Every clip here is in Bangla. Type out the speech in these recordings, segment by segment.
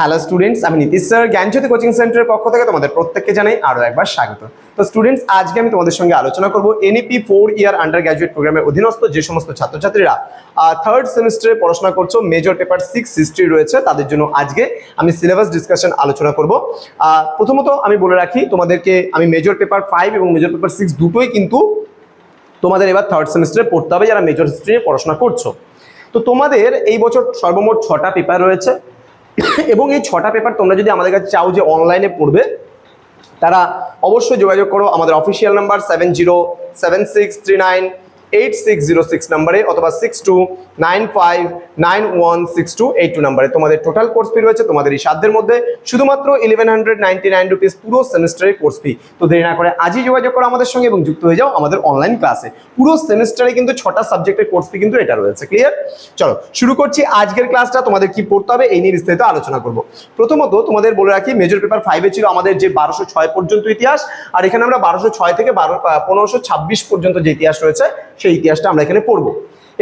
হ্যালো স্টুডেন্টস আমি নীতিশ স্যার, জ্ঞানজ্যোতি কোচিং সেন্টারের পক্ষ থেকে তোমাদের প্রত্যেককে জানাই আরও একবার স্বাগত। তো স্টুডেন্টস আজকে আমি তোমাদের সঙ্গে আলোচনা করব NEP four year undergraduate প্রোগ্রামের অধীনস্থ যে সমস্ত ছাত্রছাত্রীরা থার্ড সেমিস্টারে পড়াশোনা করছ মেজর পেপার সিক্স হিস্ট্রি রয়েছে, তাদের জন্য আজকে আমি সিলেবাস ডিসকাশন আলোচনা করব। প্রথমত আমি বলে রাখি, তোমাদেরকে আমি মেজর পেপার ফাইভ এবং মেজর পেপার সিক্স দুটোই কিন্তু তোমাদের এবার থার্ড সেমিস্টারে পড়তে হবে যারা মেজর হিস্ট্রি নিয়ে পড়াশোনা করছ। তো তোমাদের এই বছর সর্বমোট ছটা পেপার রয়েছে এবং এই ছটা পেপার তোমরা যদি আমাদের কাছে চাও যে অনলাইনে পড়বে, তারা অবশ্যই যোগাযোগ করো। আমাদের official number seven zero seven six three nine eight six zero six নাম্বারে অথবা six two nine five nine one six two eight two নাম্বারে তোমাদের টোটাল কোর্স রয়েছে, তোমাদের এই সাধ্যের মধ্যে শুধুমাত্র eleven hundred ninety nine rupees পুরো সেমিস্টারের কোর্স তো না করে আজই যোগাযোগ আমাদের সঙ্গে এবং যুক্ত হয়ে যাও আমাদের অনলাইন ক্লাসে পুরো সেমিস্টারে কিন্তু ছটা সাবজেক্টের কোর্স ফি কিন্তু এটা রয়েছে ক্লিয়ার চলো, শুরু করছি আজকের ক্লাসটা তোমাদের কি পড়তে হবে এই নিয়ে বিস্তারিত আলোচনা করব। প্রথমত তোমাদের বলে রাখি মেজর পেপার ফাইভে ছিল আমাদের যে বারোশো ছয় পর্যন্ত ইতিহাস, আর এখানে আমরা বারোশো ছয় থেকে বারো পনেরোশো ছাব্বিশ পর্যন্ত যে ইতিহাস রয়েছে সেই ইতিহাসটা আমরা এখানে পড়ব।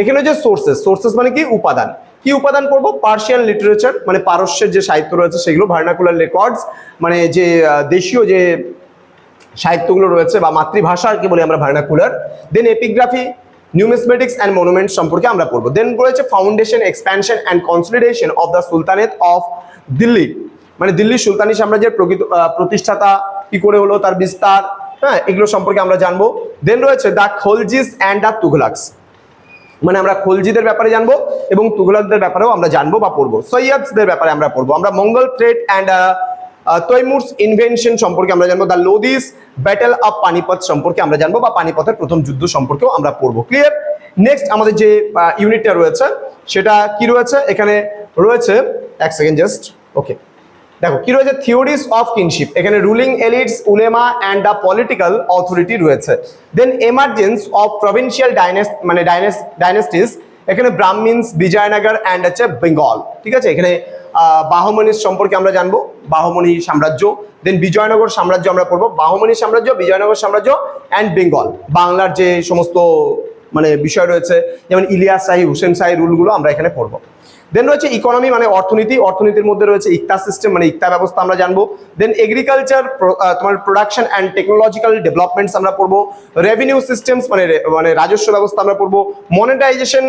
এখানে যে সোর্সেস সোর্সেস মানে কি? উপাদান। কি উপাদান পড়ব? পার্সিয়ান লিটারেচার মানে পারস্যের যে সাহিত্য রয়েছে সেগুলো ভার্নাকুলার রেকর্ডস মানে যে দেশীয় যে সাহিত্যগুলো রয়েছে বা মাতৃভাষা আর কি বলি আমরা vernacular then epigraphy numismatics and monument সম্পর্কে আমরা পড়ব। দেন রয়েছে foundation expansion and consolidation of the sultanate of Delhi মানে দিল্লি সুলতানি সাম্রাজ্যের প্রকৃত প্রতিষ্ঠাতা কি করে হলো? তার বিস্তার হ্যাঁ এগুলো সম্পর্কে আমরা জানব। দেন রয়েছে the Khaljis and the Tughlaqs মানে আমরা খলজিদের ব্যাপারে জানব এবং তুঘলকদের ব্যাপারেও আমরা জানব বা পড়ব। সৈয়দদের ব্যাপারে আমরা পড়ব। আমরা Mongol trade and Timur's invention সম্পর্কে আমরা জানব। The Lodis battle of Panipat সম্পর্কে আমরা জানব বা পানিপথের প্রথম যুদ্ধ সম্পর্কেও আমরা পড়ব। ক্লিয়ার নেক্সট আমাদের যে ইউনিটটা রয়েছে, সেটা কি রয়েছে? এখানে রয়েছে, এক সেকেন্ড জাস্ট ওকে দেখো, কি রয়েছে? থিওরিস অফ কিনশিপ এখানে ruling elites ulema and the political authority রয়েছে। Then emergence of provincial dynas মানে ডাইনেস ডাইনেস্টিস এখানে ব্রাহ্মিন্স বিজয়নগর অ্যান্ড হচ্ছে বেঙ্গল ঠিক আছে? এখানে বাহমনিস সম্পর্কে আমরা জানব। বাহমনি সাম্রাজ্য। দেন বিজয়নগর সাম্রাজ্য আমরা পড়ব। বাহমনি সাম্রাজ্য বিজয়নগর সাম্রাজ্য অ্যান্ড বেঙ্গল বাংলার যে সমস্ত মানে বিষয় রয়েছে, যেমন ইলিয়াস শাহী, হুসেন সাহি রুলগুলো আমরা এখানে পড়ব। দেন রয়েছে ইকোনমি মানে অর্থনীতি। অর্থনীতির মধ্যে রয়েছে ইকতা সিস্টেম মানে ইকতা ব্যবস্থা আমরা জানব। দেন এগ্রিকালচার তোমার প্রোডাকশন অ্যান্ড টেকনোলজিক্যাল ডেভেলপমেন্টস আমরা পড়ব। রেভিনিউ সিস্টেমস মানে মানে রাজস্ব ব্যবস্থা আমরা পড়ব। মনিটাইজেশন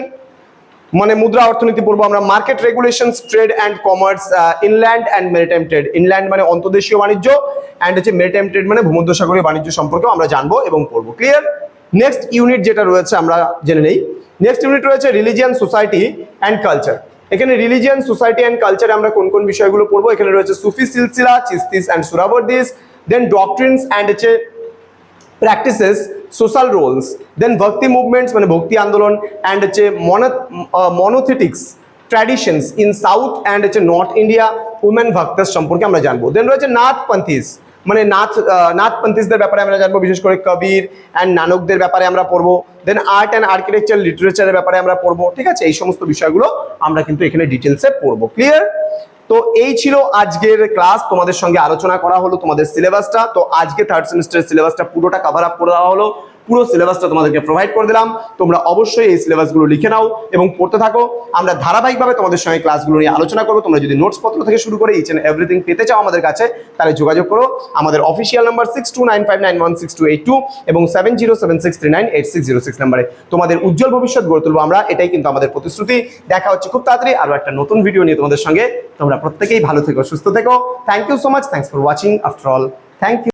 মানে মুদ্রা অর্থনীতি পড়ব আমরা। Market regulations trade and commerce inland and maritime trade inland মানে অন্তর্দেশীয় বাণিজ্য অ্যান্ড হচ্ছে মেরিটাইম ট্রেড মানে ভূমধ্যসাগরীয় বাণিজ্য সম্পর্কেও আমরা জানব এবং পড়ব। ক্লিয়ার নেক্সট ইউনিট যেটা রয়েছে আমরা জেনে নেই। নেক্সট ইউনিট রয়েছে রিলিজিয়ান সোসাইটি অ্যান্ড কালচার এখানে রিলিজিয়ান সোসাইটি অ্যান্ড কালচারে আমরা কোন কোন বিষয়গুলো পড়ব? এখানে রয়েছে Sufi silsila, Chishtis and Suhrawardis then doctrines and হচ্ছে practices social roles then bhakti movements মানে ভক্তি আন্দোলন অ্যান্ড হচ্ছে মনোথেটিক্স ট্র্যাডিশনস ইন সাউথ অ্যান্ড হচ্ছে নর্থ ইন্ডিয়া উমেন ভক্তাস সম্পর্কে আমরা জানব। দেন রয়েছে নাথ পন্থিস মানে নাচ নাথপন্থীসদের নাথ পন্থিসদের ব্যাপারে আমরা জানব, বিশেষ করে কবির অ্যান্ড নানকদের ব্যাপারে আমরা পড়ব। দেন আর্ট অ্যান্ড আর্কিটেকচার লিটারেচারের ব্যাপারে আমরা পড়ব, ঠিক আছে? এই সমস্ত বিষয়গুলো আমরা কিন্তু এখানে ডিটেলসে পড়ব ক্লিয়ার তো এই ছিল আজকের ক্লাস তোমাদের সঙ্গে আলোচনা করা হলো তোমাদের সিলেবাসটা তো আজকে থার্ড সেমিস্টারের সিলেবাসটা পুরোটা কভার আপ করে দেওয়া হলো। পুরো সিলেবাসটা তোমাদেরকে প্রোভাইড করে দিলাম। তোমরা অবশ্যই এই সিলেবাসগুলো লিখে নাও এবং পড়তে থাকো। আমরা ধারাবাহিকভাবে তোমাদের সঙ্গে ক্লাসগুলো নিয়ে আলোচনা করব। তোমরা যদি নোটস পত্র থেকে শুরু করে ইচ এন্ড এভরিথিং পেতে চাও আমাদের কাছে, তাহলে যোগাযোগ করো। আমাদের official number six two nine five nine one six two eight two এবং seven zero seven six three nine eight six zero six নাম্বারে। তোমাদের উজ্জ্বল ভবিষ্যৎ গড়ে তুলবো আমরা। এটাই কিন্তু আমাদের প্রতিশ্রুতি। দেখা হচ্ছে খুব তাড়াতাড়ি আরও একটা নতুন ভিডিও নিয়ে তোমাদের সঙ্গে। তোমরা প্রত্যেকেই ভালো থেকো, সুস্থ থেকো। Thank you so much thanks for watching after all thank you